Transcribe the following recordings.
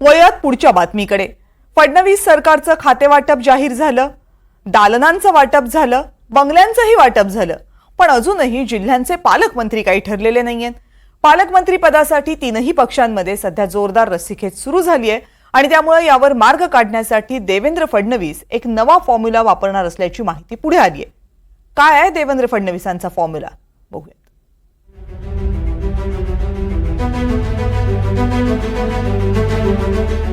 वळूयात पुढच्या बातमीकडे. फडणवीस सरकारचं खातेवाटप जाहीर झालं. दालनांचं वाटप झालं. बंगल्यांचंही वाटप झालं. पण अजूनही जिल्ह्यांचे पालकमंत्री काही ठरलेले नाहीयेत. पालकमंत्री पदासाठी तीनही पक्षांमध्ये सध्या जोरदार रस्सीखेच सुरू झाली आहे आणि त्यामुळे यावर मार्ग काढण्यासाठी देवेंद्र फडणवीस एक नवा फॉर्म्युला वापरणार असल्याची माहिती पुढे आली आहे काय आहे देवेंद्र फडणवीसांचा फॉर्म्युला बघूया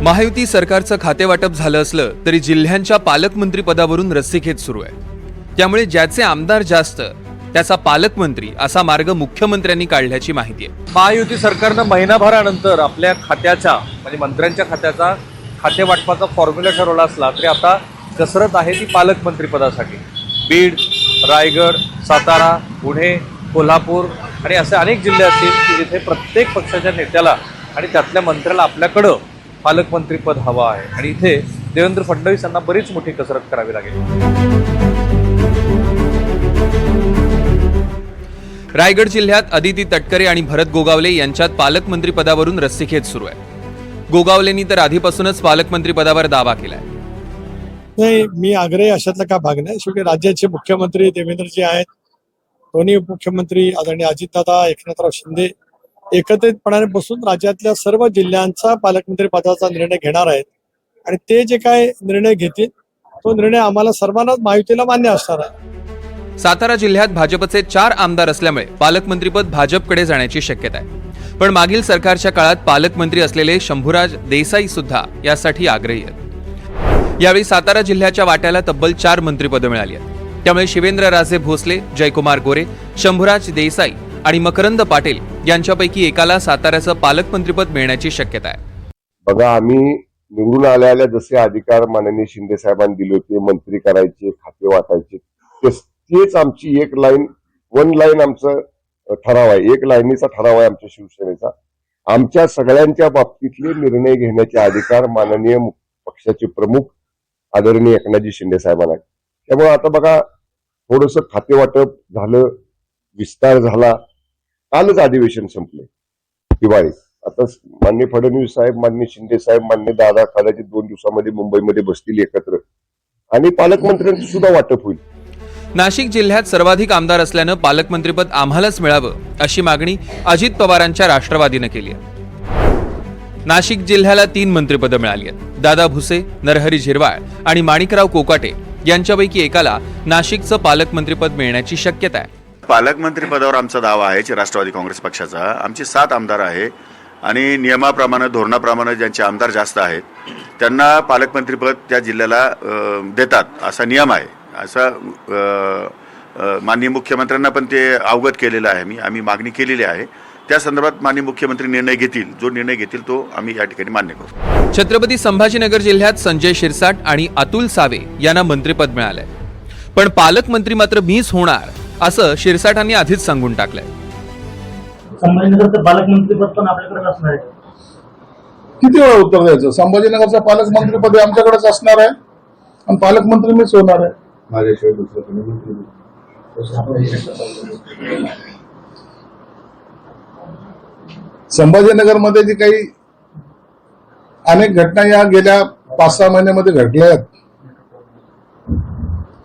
महायुती सरकारचं खातेवाटप झालं असलं तरी जिल्ह्यांच्या पालकमंत्रीपदावरून रस्सीखेच सुरू आहे. त्यामुळे ज्याचे आमदार जास्त त्याचा पालकमंत्री असा मार्ग मुख्यमंत्र्यांनी काढल्याची माहिती आहे. महायुती सरकारनं महिनाभरानंतर आपल्या खात्याच्या म्हणजे मंत्र्यांच्या खात्याचा खातेवाटपाचा फॉर्म्युला ठरवला असला तरी आता कसरत आहे ती पालकमंत्रीपदासाठी बीड रायगड सातारा पुणे कोल्हापूर आणि असे अनेक जिल्हे असतील की जिथे प्रत्येक पक्षाच्या नेत्याला आणि त्यातल्या मंत्र्याला आपल्याकडं पालकमंत्रीपद हवं आहे. आणि इथे देवेंद्र फडणवीस यांना बरीच मोठी कसरत करावी लागेल. रायगड जिल्ह्यात अदिती तटकरे आणि भरत गोगावले यांच्यात पालकमंत्री पदावरून रस्सीखेच सुरू आहे. गोगावलेंनी तर आधीपासूनच पालकमंत्री पदावर दावा केलाय. नाही मी आग्रही अशातला का भाग नाही. शेवटी राज्याचे मुख्यमंत्री देवेंद्रजी आहेत. दोन्ही उपमुख्यमंत्री आदरणीय अजितदादा एकनाथराव शिंदे एकत्रितपणाने बसून राज्यातल्या सर्व जिल्ह्यांचा पालकमंत्री पदाचा निर्णय घेणार आहेत. आणि ते जे काय निर्णय घेतील तो निर्णय आम्हाला सर्वांनाच महायुतीला मान्य असणार आहे. सातारा जिल्ह्यात भाजपचे चार आमदार असल्यामुळे पालकमंत्रीपद भाजपकडे जाण्याची शक्यता आहे. पण मागील सरकारच्या काळात पालकमंत्री असलेले शंभूराज देसाई सुद्धा यासाठी आग्रही आहेत. यावेळी सातारा जिल्ह्याच्या वाट्याला तब्बल चार मंत्रिपदं मिळाली आहेत. त्यामुळे शिवेंद्रराजे भोसले जयकुमार गोरे शंभूराज देसाई आणि मकरंद पाटील यांच्यापैकी एकाला साताऱ्याचं पालकमंत्रीपद मिळण्याची शक्यता आहे. बघा आम्ही निवडून आल्या आल्या जसे अधिकार माननीय शिंदे साहेबांनी दिले होते मंत्री करायचे खाते वाटायचे तेच- आमची एक लाईन वन लाईन आमचं ठराव आहे. एक लाईनीचा ठराव आहे आमच्या शिवसेनेचा. आमच्या सगळ्यांच्या बाबतीतले निर्णय घेण्याचे अधिकार माननीय पक्षाचे प्रमुख आदरणीय एकनाथजी शिंदे साहेबांना आहेत. त्यामुळे आता बघा थोडस खाते वाटप झालं विस्तार झाला कालच अधिवेशन संपले. दिवाळीत आता मान्य फडणवीस साहेब मान्य शिंदे साहेब मान्य दादा कदाचित दोन दिवसामध्ये मुंबईमध्ये बसतील एकत्र. आणि पालकमंत्र्यांचं सुद्धा वाटप होईल. नाशिक जिल्ह्यात सर्वाधिक आमदार असल्यानं पालकमंत्रीपद आम्हालाच मिळावं अशी मागणी अजित पवारांच्या राष्ट्रवादीनं केली आहे. नाशिक जिल्ह्याला तीन मंत्रिपदं मिळाली आहेत. दादा भुसे नरहरी झिरवाळ आणि माणिकराव कोकाटे यांच्यापैकी एकाला नाशिकचं पालकमंत्रीपद मिळण्याची शक्यता आहे. पालकमंत्री पदावर आमचा दावा आहे जे राष्ट्रवादी काँग्रेस पक्षाचा. आमचे सात आमदार आहे आणि नियमाप्रमाणे धोरणाप्रमाणे ज्यांचे आमदार जास्त आहेत त्यांना पालकमंत्रीपद त्या जिल्ह्याला देतात असा नियम आहे. असा माननीय मुख्यमंत्र्यांना पण ते अवगत केलेलं आहे. मी आम्ही मागणी केलेली आहे. त्या संदर्भात माननीय मुख्यमंत्री निर्णय घेतील. जो निर्णय घेतील तो आम्ही या ठिकाणी मान्य करू. छत्रपती संभाजीनगर जिल्ह्यात संजय शिरसाट आणि अतुल सावे यांना मंत्रिपद मिळालंय. पण पालकमंत्री मात्र मीच होणार. असं शिरसाटांनी आधीच सांगून टाकलंय. संभाजीनगरचं पालकमंत्रीपद पण आपल्याकडे असणार आहे. किती वेळा उत्तर द्यायचं? संभाजीनगरचा पालकमंत्रीपदी आमच्याकडेच असणार आहे आणि पालकमंत्री मीच होणार आहे. संभाजीनगरमध्ये जी काही अनेक घटना या गेल्या पाच सहा महिन्यामध्ये घडल्या आहेत.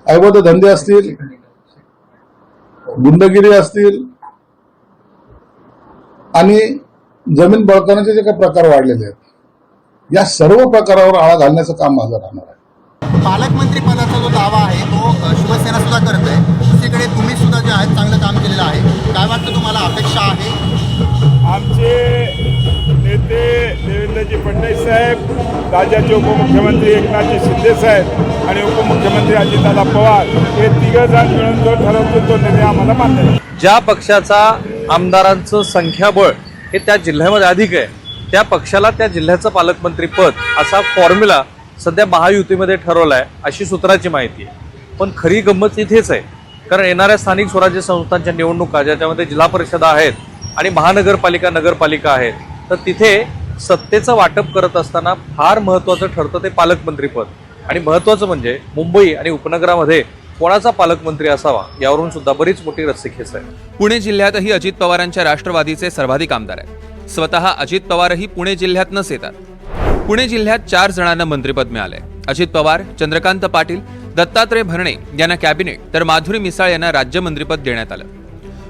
अवैध धंदे असतील गुंडगिरी असतील आणि जमीन बळकावण्याचे जे काही प्रकार वाढलेले आहेत या सर्व प्रकारावर आळा घालण्याचं काम माझं राहणार आहे. पालकमंत्री पदाचा जो दावा आहे तो शिवसेना सुद्धा करत आहे दुसरीकडे तुम्ही सुद्धा जे आहेत चांगलं काम केलेलं आहे. काय वाटतं तुम्हाला? अपेक्षा आहे? आमचे देवेंद्रजी फडणवीस साहेब राज्याचे उपमुख्यमंत्री एकनाथजी शिंदे साहेब आणि उपमुख्यमंत्री अजितदादा पवार हे तिघं जण मिळून जो ठरवतो तो निर्णय आम्हाला मान्य ज्या पक्षाचा आमदारांचं संख्याबळ हे त्या जिल्ह्यामध्ये अधिक आहे त्या पक्षाला त्या जिल्ह्याचं पालकमंत्रीपद असा फॉर्म्युला सध्या महायुतीमध्ये ठरवला आहे अशी सूत्राची माहिती आहे. पण खरी गंमत इथेच आहे कारण येणाऱ्या स्थानिक स्वराज्य संस्थांच्या निवडणुका ज्याच्यामध्ये जिल्हा परिषदा आहेत आणि महानगरपालिका नगरपालिका आहेत तर तिथे सत्तेचं वाटप करत असताना फार महत्त्वाचं ठरतं ते पालकमंत्रीपद आणि महत्त्वाचं म्हणजे मुंबई आणि उपनगरामध्ये कोणाचा पालकमंत्री असावा यावरून सुद्धा बरीच मोठी रस्सीखेच आहे. पुणे जिल्ह्यातही अजित पवारांच्या राष्ट्रवादीचे सर्वाधिक आमदार आहेत. स्वतः अजित पवारही पुणे जिल्ह्यातनंच येतात. पुणे जिल्ह्यात चार जणांना मंत्रिपद मिळालंय. अजित पवार चंद्रकांत पाटील दत्तात्रय भरणे यांना कॅबिनेट तर माधुरी मिसाळ यांना राज्यमंत्रीपद देण्यात आलं.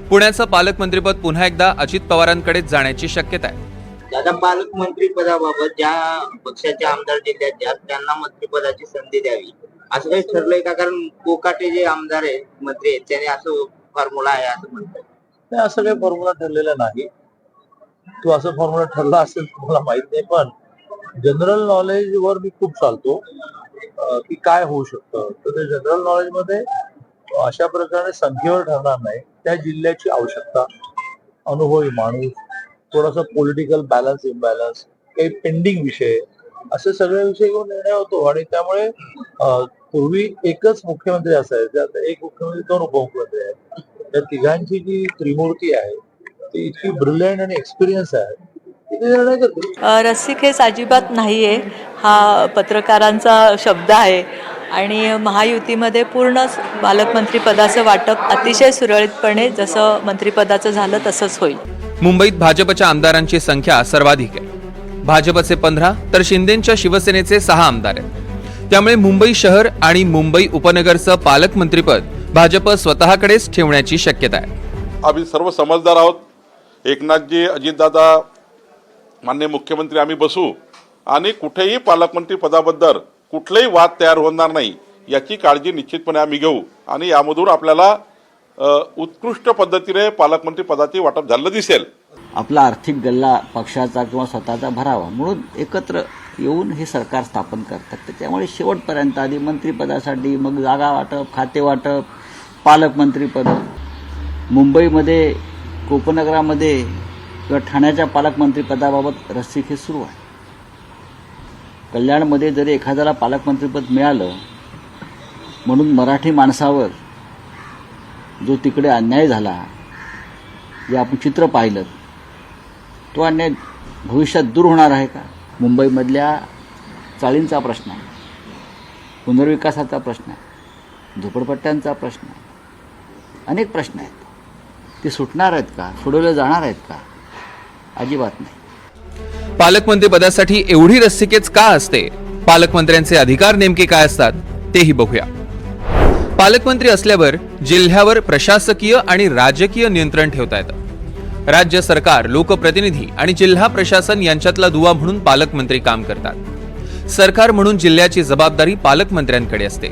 पुण्याचं पालकमंत्रीपद पुन्हा एकदा अजित पवारांकडेच जाण्याची शक्यता आहे. दादा पालकमंत्री पदाबाबत ज्या पक्षाचे आमदार जिल्ह्यात ज्या त्यांना मंत्रिपदाची संधी द्यावी असं काही ठरलंय का? कारण कोकाटे जे आमदार आहेत मंत्री आहेत त्याने असं फॉर्म्युला आहे असं म्हणतात. नाही असं काही फॉर्म्युला ठरलेला नाही. तो असं फॉर्म्युला ठरला असेल तुम्हाला माहीत नाही पण जनरल नॉलेज वर मी खूप चालतो की काय होऊ शकतं. तर ते जनरल नॉलेजमध्ये अशा प्रकारे संख्येवर ठरणार नाही. त्या जिल्ह्याची आवश्यकता अनुभवी माणूस थोडासा पॉलिटिकल बॅलन्स इम्बॅलन्स काही पेंडिंग विषय असे सगळे विषय घेऊन निर्णय होतो. आणि त्यामुळे पूर्वी एकच मुख्यमंत्री असायचे. आता एक मुख्यमंत्री दोन उपमुख्यमंत्री आहेत त्या तिघांची जी त्रिमूर्ती आहे ती इतकी ब्रिलियंट आणि एक्सपिरियन्स आहे. रसिक हेच अजिबात नाही आहे हा पत्रकारांचा शब्द आहे. आणि महायुतीमध्ये पूर्ण पालकमंत्री पदाचं वाटप अतिशय सुरळीतपणे जसं मंत्रिपदाचं झालं तसंच होईल. मुंबईत भाजपच्या आमदारांची संख्या सर्वाधिक आहे. भाजपचे पंधरा तर शिंदेच्या शिवसेनेचे सहा आमदार आहेत. त्यामुळे मुंबई शहर आणि मुंबई उपनगरचं पालकमंत्रीपद भाजप स्वतःकडेच ठेवण्याची शक्यता आहे. आम्ही सर्व समजदार आहोत. एकनाथजी अजितदादा मान्य मुख्यमंत्री आम्ही बसू. आणि कुठेही पालकमंत्री पदाबद्दल कुठलाही वाद तयार होणार नाही याची काळजी निश्चितपणे आम्ही घेऊ. आणि यामधून आपल्याला उत्कृष्ट पद्धतीने पालकमंत्री पदाचे वाटप झालं दिसेल. आपला आर्थिक गल्ला पक्षाचा किंवा स्वतःचा भरावा म्हणून एकत्र येऊन हे सरकार स्थापन करतात. त्याच्यामुळे शेवटपर्यंत आधी मंत्रिपदासाठी मग जागा वाटप खाते वाटप पालकमंत्रीपद मुंबईमध्ये उपनगरामध्ये किंवा ठाण्याच्या पालकमंत्रीपदाबाबत रस्सीखेच सुरू आहे. कल्याणमध्ये जरी एखाद्याला पालकमंत्रीपद मिळालं म्हणून मराठी माणसावर जो तिकडे अन्याय झाला जे आपण चित्र पाहिलं तो अन्याय भविष्यात दूर होणार आहे का? मुंबईमधल्या चाळींचा प्रश्न आहे पुनर्विकासाचा प्रश्न आहे झोपडपट्ट्यांचा प्रश्न आहे अनेक प्रश्न आहेत. ते सुटणार आहेत का? सोडवले जाणार आहेत का? अजिबात नाही. पालकमंत्री पदासाठी एवढी रस्सिकेच का असते? पालकमंत्र्यांचे अधिकार नेमके काय असतात? तेही बघूया. पालकमंत्री असल्यावर जिल्ह्यावर प्रशासकीय आणि राजकीय नियंत्रण ठेवता येतं राज्य सरकार लोकप्रतिनिधी आणि जिल्हा प्रशासन यांच्यातला दुवा म्हणून पालकमंत्री काम करतात. सरकार म्हणून जिल्ह्याची जबाबदारी पालकमंत्र्यांकडे असते.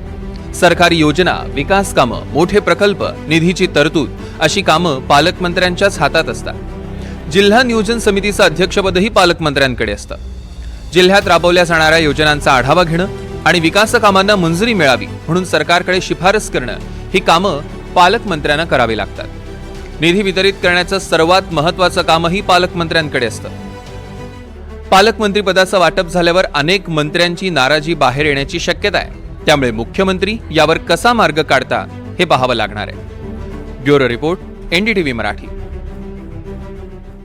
सरकारी योजना विकास कामं मोठे प्रकल्प निधीची तरतूद अशी कामं पालकमंत्र्यांच्याच हातात असतात. जिल्हा नियोजन समितीचं अध्यक्षपदही पालकमंत्र्यांकडे असतं. जिल्ह्यात राबवल्या जाणाऱ्या योजनांचा आढावा घेणं आणि विकास कामांना मंजुरी मिळावी म्हणून सरकारकडे शिफारस करणं ही कामं पालकमंत्र्यांना करावी लागतात. निधी वितरित करण्याचं सर्वात महत्वाचं कामही पालकमंत्र्यांकडे असतं. पालकमंत्रीपदाचं वाटप झाल्यावर अनेक मंत्र्यांची नाराजी बाहेर येण्याची शक्यता आहे. त्यामुळे मुख्यमंत्री यावर कसा मार्ग काढता हे पाहावं लागणार आहे. Bureau report NDTV Marathi.